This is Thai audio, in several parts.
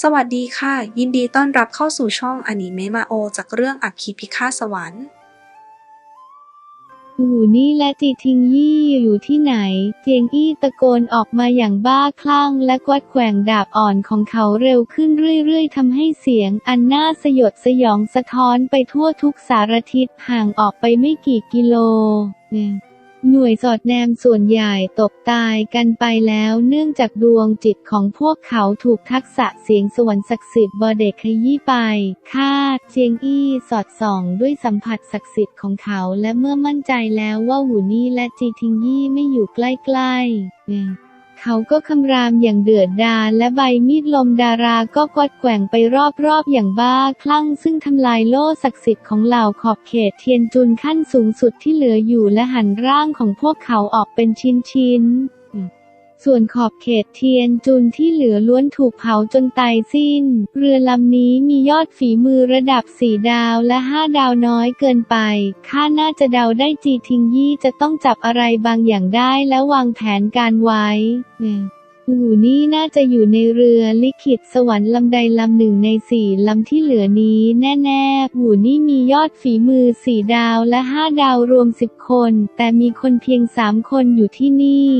สวัสดีค่ะ ยินดีต้อนรับเข้าสู่ช่องอนิเมะมาโอ จากเรื่องอัคคีพิฆาตสวรรค์หูนี่และจีทิงยี่อยู่ที่ไหน เจียงอี้ตะโกนออกมาอย่างบ้าคลั่งและกวัดแกว่งดาบอ่อนของเขาเร็วขึ้นเรื่อยๆทำให้เสียงอันน่าสยดสยองสะท้อนไปทั่วทุกสารทิศห่างออกไปไม่กี่กิโลเนี่ย หน่วยสอดแนมส่วนใหญ่ตกตายกันไปแล้วเนื่องจากดวงจิตของพวกเขาถูกทักษะเสียงสวรรค์ศักดิ์สิทธิ์บอเด็กขยี้ไป คาดเจียงอี้สอดส่องด้วยสัมผัสศักดิ์สิทธิ์ของเขาและเมื่อมั่นใจแล้วว่าหูนี่และจีทิงยี่ไม่อยู่ใกล้ๆ เขาก็คำรามอย่างเดือดดาลและใบมีดลมดาราก็กวัดแกว่งไปรอบๆอย่างบ้าคลั่ง ซึ่งทำลายโล่ศักดิ์สิทธิ์ของเหล่าขอบเขตเทียนจุนขั้นสูงสุดที่เหลืออยู่และหันร่างของพวกเขาออกเป็นชิ้นๆ ส่วนขอบเขตเทียนจุนที่เหลือล้วนถูกเผาจนตายสิ้น เรือลำนี้มียอดฝีมือระดับสี่ดาวและห้าดาวน้อยเกินไป ข้าน่าจะเดาได้จีทิงยี่จะต้องจับอะไรบางอย่างได้และวางแผนการไว้เนี่ยหูนี่น่าจะอยู่ในเรือลิขิตสวรรค์ลำใดลำหนึ่งในสี่ลำที่เหลือนี้แน่ๆหูนี่มียอดฝีมือสี่ดาวและห้าดาวรวมสิบคน แต่มีคนเพียงสามคนอยู่ที่นี่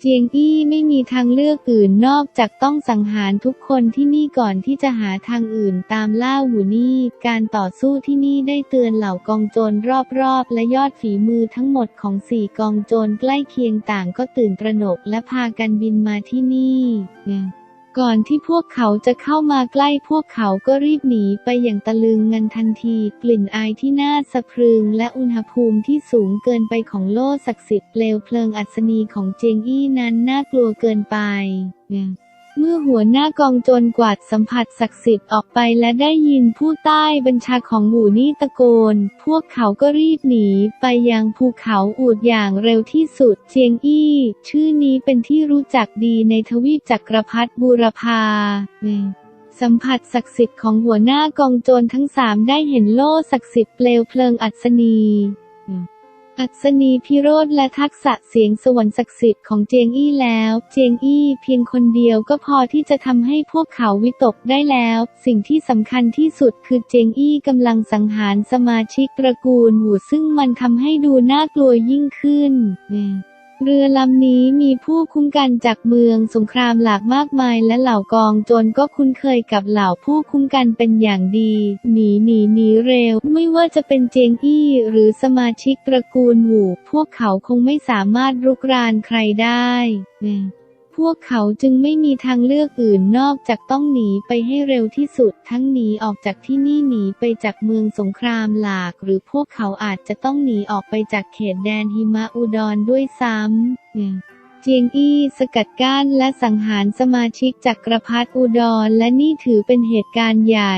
เจียงอี้ไม่มีทางเลือกอื่นนอกจากต้องสังหารทุกคนที่นี่ก่อนที่จะหาทางอื่นตามล่าหูนี่ การต่อสู้ที่นี่ได้เตือนเหล่ากองโจรรอบๆ และยอดฝีมือทั้งหมดของสี่กองโจรใกล้เคียงต่างก็ตื่นตระหนกและพากันบินมาที่นี่ ก่อนที่พวกเขาจะเข้ามาใกล้พวกเขาก็รีบหนีไปอย่างตะลึงงันทันที กลิ่นอายที่น่าสะพรึงและอุณหภูมิที่สูงเกินไปของโล่ศักดิ์สิทธิ์เปลวเพลิงอัศนีของเจงอี้นั้นน่ากลัวเกินไป เมื่อหัวหน้ากองโจรกวาดสัมผัสศักดิ์สิทธิ์ออกไปและได้ยินผู้ใต้บัญชาของหมู่นี่ตะโกน พวกเขาก็รีบหนีไปยังภูเขาอูดอย่างเร็วที่สุดเจียงอี้ ชื่อนี้เป็นที่รู้จักดีในทวีปจักรพรรดิบูรพาสัมผัสศักดิ์สิทธิ์ของหัวหน้ากองโจรทั้งสามได้เห็นโล่ศักดิ์สิทธิ์เปลวเพลิงอัศนี อัศนีพิโรธและทักษะเสียงสวรรค์ศักดิ์สิทธิ์ของเจียงอี้แล้ว เจียงอี้เพียงคนเดียวก็พอที่จะทำให้พวกเขาวิตกได้แล้ว สิ่งที่สำคัญที่สุดคือเจียงอี้กำลังสังหารสมาชิกตระกูลหูซึ่งมันทำให้ดูน่ากลัวยิ่งขึ้น เรือลำนี้มีผู้คุ้มกันจากเมืองสงครามหลากมากมายและเหล่ากองโจรก็คุ้นเคยกับเหล่าผู้คุ้มกันเป็นอย่างดี หนีหนีหนีเร็ว ไม่ว่าจะเป็นเจงอี้หรือสมาชิกตระกูลหวูพวกเขาคงไม่สามารถรุกรานใครได้ พวกเขาจึงไม่มีทางเลือกอื่นนอกจากต้องหนีไปให้เร็วที่สุด ทั้งหนีออกจากที่นี่หนีไปจากเมืองสงครามหลาก หรือพวกเขาอาจจะต้องหนีออกไปจากเขตแดนหิมะอุดรด้วยซ้ำเจียงอี้สกัดกั้นและสังหารสมาชิกจักรพรรดิอุดรและนี่ถือเป็นเหตุการณ์ใหญ่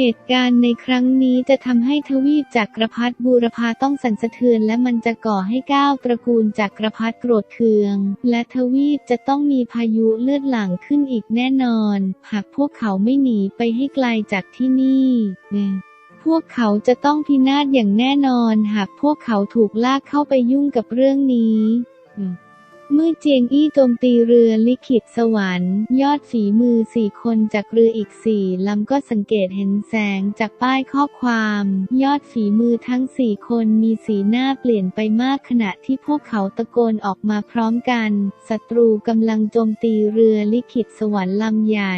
เหตุการณ์ในครั้งนี้จะทำให้ทวีปจักรพรรดิบูรพาต้องสั่นสะเทือน และมันจะก่อให้ก้าวตระกูลจักรพรรดิโกรธเคือง และทวีปจะต้องมีพายุเลือดหลังขึ้นอีกแน่นอน หากพวกเขาไม่หนีไปให้ไกลจากที่นี่พวกเขาจะต้องพินาศอย่างแน่นอน หากพวกเขาถูกลากเข้าไปยุ่งกับเรื่องนี้อืม เมื่อเจียงอี้โจมตีเรือลิขิตสวรรค์ ยอดฝีมือสี่คนจากเรืออีกสี่ลำก็สังเกตเห็นแสงจากป้ายข้อความ ยอดฝีมือทั้งสี่คนมีสีหน้าเปลี่ยนไปมากขณะที่พวกเขาตะโกนออกมาพร้อมกันศัตรูกำลังโจมตีเรือลิขิตสวรรค์ลำใหญ่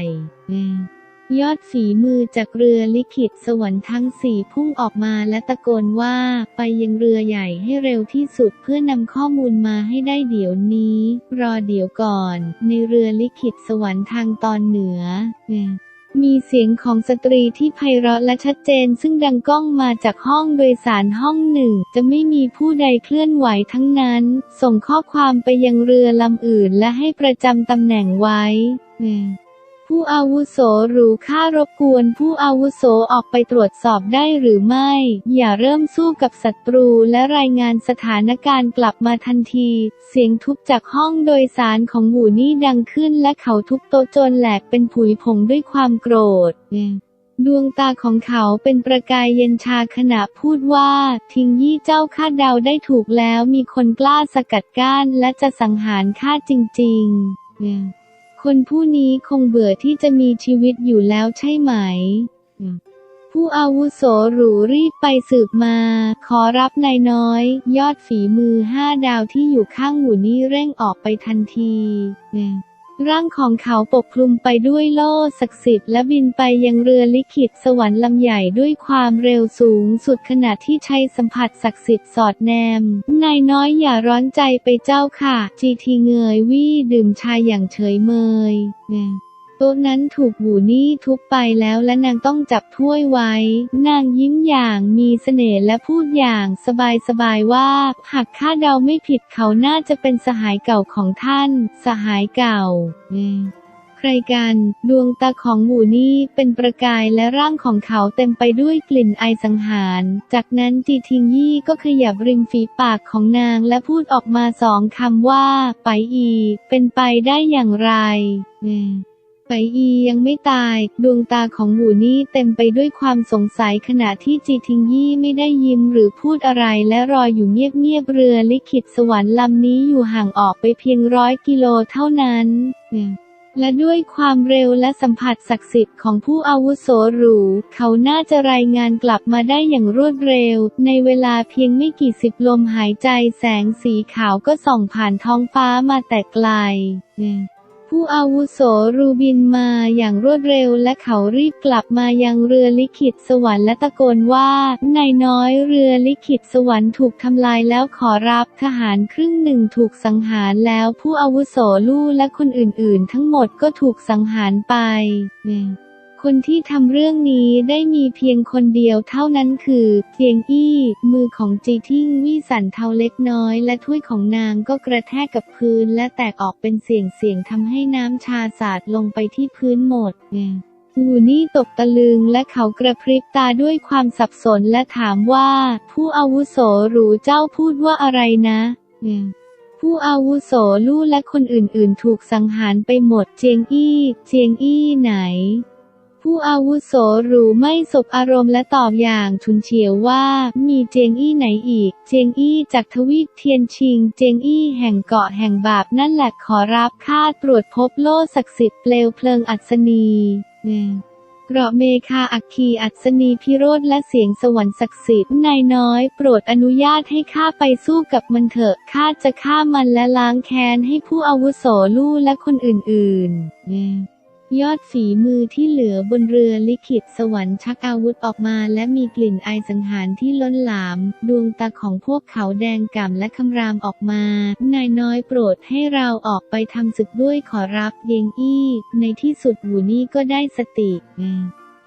ยอดฝีมือจากเรือลิขิตสวรรค์ทั้งสี่พุ่งออกมาและตะโกนว่าไปยังเรือใหญ่ให้เร็วที่สุดเพื่อนำข้อมูลมาให้ได้เดี๋ยวนี้ รอเดี๋ยวก่อน ในเรือลิขิตสวรรค์ทางตอนเหนือมีเสียงของสตรีที่ไพเราะและชัดเจน ซึ่งดังก้องมาจากห้องโดยสารห้องหนึ่ง จะไม่มีผู้ใดเคลื่อนไหวทั้งนั้น ส่งข้อความไปยังเรือลำอื่นและให้ประจำตำแหน่งไว้ ผู้อาวุโสหรือค่ารบกวนผู้อาวุโสออกไปตรวจสอบได้หรือไม่ อย่าเริ่มสู้กับศัตรูและรายงานสถานการณ์กลับมาทันที เสียงทุบจากห้องโดยสารของหูนี่ดังขึ้นและเขาทุบโต๊ะจนแหลกเป็นผุยผงด้วยความโกรธดวงตาของเขาเป็นประกายเย็นชาขณะพูดว่า ทิงยี่เจ้าคาดเดาได้ถูกแล้วมีคนกล้าสกัดกั้นและจะสังหารข้าจริง ๆ คนผู้นี้คงเบื่อที่จะมีชีวิตอยู่แล้วใช่ไหม ผู้อาวุโสหรูรีบไปสืบมา ขอรับนายน้อย ยอดฝีมือห้าดาวที่อยู่ข้างหูนี่เร่งออกไปทันที ร่างของเขาปกคลุมไปด้วยโล่ศักดิ์สิทธิ์และบินไปยังเรือลิขิตสวรรค์ลำใหญ่ด้วยความเร็วสูงสุดขณะที่ใช้สัมผัสศักดิ์สิทธิ์สอดแนม นายน้อยอย่าร้อนใจไปเจ้าค่ะ จีทีเงยวี่ดื่มชาอย่างเฉยเมย โต๊ะนั้นถูกบูนี่ทุบไปแล้วและนางต้องจับถ้วยไว้ นางยิ้มอย่างมีเสน่ห์และพูดอย่างสบายๆว่า หากข้าเดาไม่ผิดเขาน่าจะเป็นสหายเก่าของท่าน สหายเก่าใครกัน ดวงตาของหมูนี่เป็นประกายและร่างของเขาเต็มไปด้วยกลิ่นไอสังหาร จากนั้นจีทิงยี่ก็ขยับริมฝีปากของนางและพูดออกมาสองคำว่า ไปอี เป็นไปได้อย่างไร ไปอียังไม่ตาย ดวงตาของหมูนี่เต็มไปด้วยความสงสัยขณะที่จีทิงยี่ไม่ได้ยิ้มหรือพูดอะไรและรออยู่เงียบๆเรือลิขิตสวรรค์ลำนี้อยู่ห่างออกไปเพียงร้อยกิโลเท่านั้น และด้วยความเร็วและสัมผัสศักดิ์สิทธิ์ของผู้อาวุโสหรู เขาน่าจะรายงานกลับมาได้อย่างรวดเร็ว ในเวลาเพียงไม่กี่สิบลมหายใจแสงสีขาวก็ส่องผ่านท้องฟ้ามาแต่ไกล ผู้อาวุโสรูบินมาอย่างรวดเร็วและเขารีบกลับมายังเรือลิขิตสวรรค์และตะโกนว่านายน้อยเรือลิขิตสวรรค์ถูกทำลายแล้วขอรับทหารครึ่งหนึ่งถูกสังหารแล้วผู้อาวุโสลู่และคนอื่นๆ ทั้งหมดก็ถูกสังหารไป คนที่ทำเรื่องนี้ได้มีเพียงคนเดียวเท่านั้นคือเจียงอี้ มือของจีทิ้งวี่สันเทาเล็กน้อย และถ้วยของนางก็กระแทกกับพื้น และแตกออกเป็นเสียงเสียงทำให้น้ำชาสาดลงไปที่พื้นหมดหูนี่ตกตะลึงและเขากระพริบตาด้วยความสับสนและถามว่า ผู้อาวุโสหรูเจ้าพูดว่าอะไรนะผู้อาวุโสลู่และคนอื่นๆ ถูกสังหารไปหมดเจียงอี้ เจียงอี้ไหน ผู้อาวุโสหรูไม่สบอารมณ์และตอบอย่างชุนเฉียวว่า มีเจงอี้ไหนอีก เจงอี้จากทวีปเทียนชิง เจงอี้แห่งเกาะแห่งบาปนั่นแหละขอรับค่าตรวจพบโล่ศักดิ์สิทธิ์เปลวเพลิงอัศนีเกราะเมคาอัคคีอัศนีพิโรธและเสียงสวรรค์ศักดิ์สิทธิ์นายน้อย โปรดอนุญาตให้ข้าไปสู้กับมันเถอะข้าจะฆ่ามันและล้างแค้นให้ผู้อาวุโสลู่และคนอื่นๆ ยอดฝีมือที่เหลือบนเรือลิขิตสวรรค์ชักอาวุธออกมาและมีกลิ่นไอสังหารที่ล้นหลาม ดวงตาของพวกเขาแดงก่ำและคำรามออกมา นายน้อยโปรดให้เราออกไปทำศึกด้วยขอรับเยงอี้ ในที่สุดหูนี่ก็ได้สติ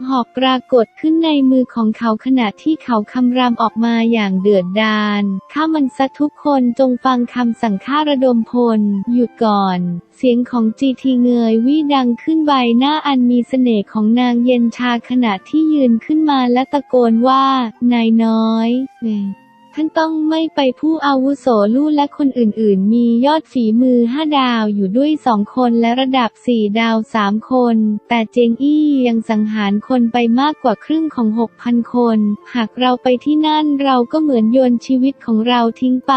หอกปรากฏขึ้นในมือของเขาขณะที่เขาคำรามออกมาอย่างเดือดดาล ข้ามันซะทุกคนจงฟังคำสั่งข้าระดมพล หยุดก่อน เสียงของจีทีเงยวิดังขึ้นใบหน้าอันมีเสน่ห์ของนางเย็นชาขณะที่ยืนขึ้นมาและตะโกนว่า นายน้อย ท่านต้องไม่ไปผู้อาวุโสลู่และคนอื่นๆ มียอดฝีมือห้าดาวอยู่ด้วยสองคนและระดับสี่ดาวสามคน แต่เจงอี้ยังสังหารคนไปมากกว่าครึ่งของหกพันคน หากเราไปที่นั่นเราก็เหมือนโยนชีวิตของเราทิ้งไป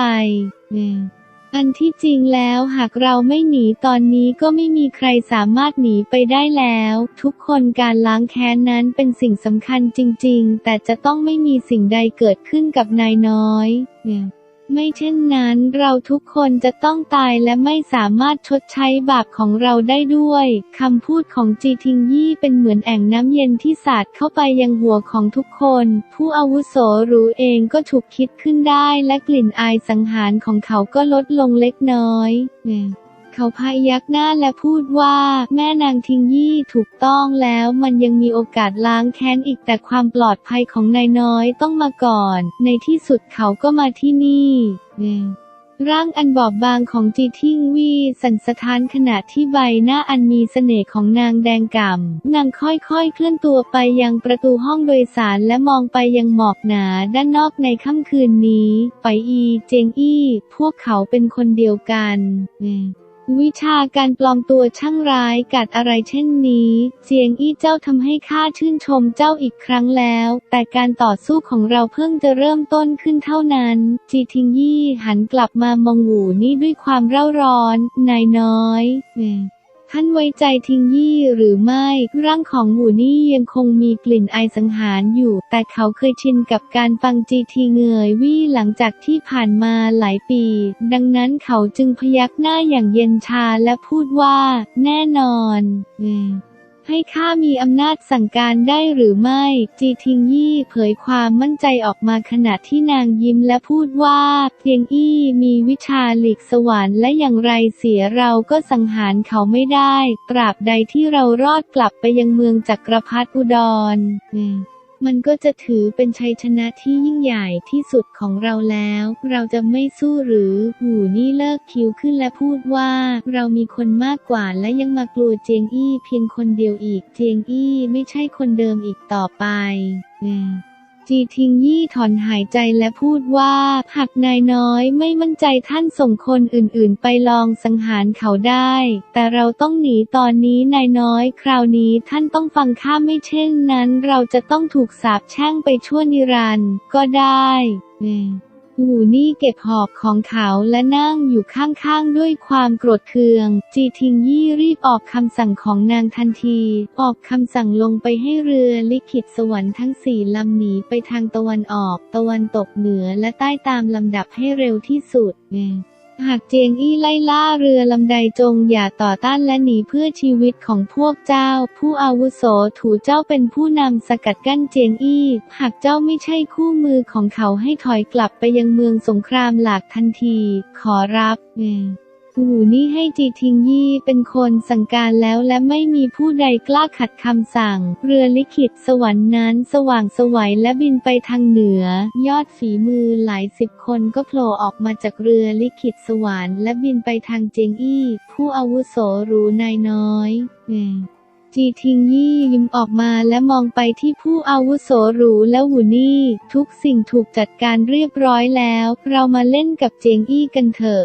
อันที่จริงแล้วหากเราไม่หนีตอนนี้ก็ไม่มีใครสามารถหนีไปได้แล้ว ทุกคนการล้างแค้นนั้นเป็นสิ่งสำคัญจริง ๆ แต่จะต้องไม่มีสิ่งใดเกิดขึ้นกับนายน้อยเนี่ย ไม่เช่นนั้นเราทุกคนจะต้องตายและไม่สามารถชดใช้บาปของเราได้ด้วยคำพูดของจีทิงยี่เป็นเหมือนแอ่งน้ำเย็นที่สาดเข้าไปยังหัวของทุกคน ผู้อาวุโสรู้เองก็ถูกคิดขึ้นได้และกลิ่นอายสังหารของเขาก็ลดลงเล็กน้อย เขาพายักหน้าและพูดว่า แม่นางทิงยี่ถูกต้องแล้วมันยังมีโอกาสล้างแค้นอีกแต่ความปลอดภัยของนายน้อยต้องมาก่อน ในที่สุดเขาก็มาที่นี่ร่างอันบอบบางของจีทิงวีสันสะท้านขณะที่ใบหน้าอันมีเสน่ห์ของนางแดงก่ำนางค่อยๆ เคลื่อนตัวไปยังประตูห้องโดยสารและมองไปยังหมอกหนาด้านนอกในค่ำคืนนี้ ไปอี เจงอี้ พวกเขาเป็นคนเดียวกัน วิชาการปลอมตัวช่างร้ายกัดอะไรเช่นนี้ เจียงอี้เจ้าทำให้ข้าชื่นชมเจ้าอีกครั้งแล้ว แต่การต่อสู้ของเราเพิ่งจะเริ่มต้นขึ้นเท่านั้น จีทิงยี่หันกลับมามองหูนี่ด้วยความเร่าร้อน นายน้อย ท่านไว้ใจทิงยี่หรือไม่ ร่างของหมูนี่ยังคงมีกลิ่นไอสังหารอยู่ แต่เขาเคยชินกับการฟังจีทีเงยวี่หลังจากที่ผ่านมาหลายปี ดังนั้นเขาจึงพยักหน้าอย่างเย็นชาและพูดว่า แน่นอน อืม ให้ข้ามีอำนาจสั่งการได้หรือไม่ จีทิงยี่เผยความมั่นใจออกมาขณะที่นางยิ้มและพูดว่าเพียงอี้มีวิชาหลีกสวรรค์และอย่างไรเสียเราก็สังหารเขาไม่ได้ ตราบใดที่เรารอดกลับไปยังเมืองจักรพรรดิอุดรอ มันก็จะถือเป็นชัยชนะที่ยิ่งใหญ่ที่สุดของเราแล้ว เราจะไม่สู้หรือ หูนี่เลิกคิ้วขึ้นและพูดว่า เรามีคนมากกว่าและยังมากลัวเจียงอี้เพียงคนเดียวอีก เจียงอี้ไม่ใช่คนเดิมอีกต่อไป อืม จีทิงยี่ถอนหายใจและพูดว่า หากนายน้อยไม่มั่นใจท่านส่งคนอื่นๆ ไปลองสังหารเขาได้ แต่เราต้องหนีตอนนี้นายน้อย คราวนี้ท่านต้องฟังข้าไม่เช่นนั้น เราจะต้องถูกสาปแช่งไปชั่วนิรันดร์ก็ได้ หูนี่เก็บหอบของเขาและนั่งอยู่ข้างๆ ด้วยความโกรธเคือง จีทิงยี่รีบออกคำสั่งของนางทันที ออกคำสั่งลงไปให้เรือลิขิตสวรรค์ทั้งสี่ลำหนีไปทางตะวันออก ตะวันตกเหนือและใต้ตามลำดับให้เร็วที่สุด หากเจียงอี้ไล่ล่าเรือลำใดจงอย่าต่อต้านและหนีเพื่อชีวิตของพวกเจ้า ผู้อาวุโสถูเจ้าเป็นผู้นำสกัดกั้นเจียงอี้ หากเจ้าไม่ใช่คู่มือของเขาให้ถอยกลับไปยังเมืองสงครามหลากทันที ขอรับ หูนี่ให้จีทิงยี่เป็นคนสั่งการแล้วและไม่มีผู้ใดกล้าขัดคำสั่ง เรือลิขิตสวรรค์นั้นสว่างสวัยและบินไปทางเหนือ ยอดฝีมือหลายสิบคนก็โผล่ออกมาจากเรือลิขิตสวรรค์และบินไปทางเจียงอี้ ผู้อาวุโสหรูนายน้อยจีทิงยี่ยิ้มออกมาและมองไปที่ผู้อาวุโสหรูและหูนี่ ทุกสิ่งถูกจัดการเรียบร้อยแล้ว เรามาเล่นกับเจียงอี้กันเถอะ